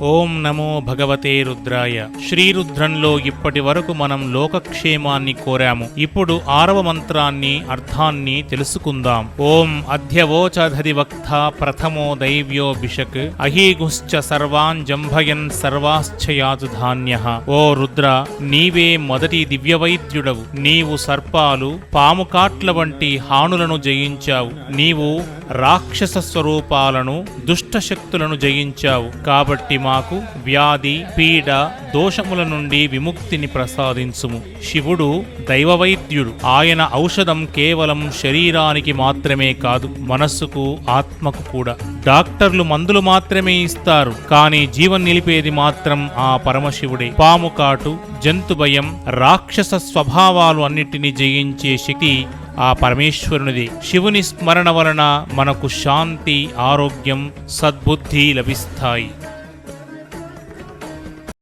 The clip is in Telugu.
ఓం నమో భగవతే రుద్రాయ. శ్రీరుద్రంలో ఇప్పటి వరకు మనం లోకక్షేమాన్ని కోరాము. ఇప్పుడు ఆరవ మంత్రాన్ని అర్థాన్ని తెలుసుకుందాం. ఓం అధ్యవోచధది వక్త ప్రథమో దైవ్యో బిషక్ అహీగుశ్చ సర్వాన్ జంభయన్ సర్వాశ్చయాతు ధాన్య. ఓ రుద్ర నీవే మొదటి దివ్యవైద్యుడవు. నీవు సర్పాలు పాముకాట్ల వంటి హానులను జయించావు. నీవు రాక్షస స్వరూపాలను దుష్ట శక్తులను జయించావు. కాబట్టి మాకు వ్యాధి పీడ దోషముల నుండి విముక్తిని ప్రసాదించుము. శివుడు దైవవైద్యుడు. ఆయన ఔషధం కేవలం శరీరానికి మాత్రమే కాదు మనస్సుకు ఆత్మకు కూడా. డాక్టర్లు మందులు మాత్రమే ఇస్తారు కానీ జీవం నిలిపేది మాత్రం ఆ పరమశివుడే. పాము కాటు జంతు భయం రాక్షస స్వభావాలు అన్నిటినీ జయించే శక్తి ఆ పరమేశ్వరునిది. శివుని స్మరణ వలన మనకు శాంతి ఆరోగ్యం సద్బుద్ధి లభిస్తాయి.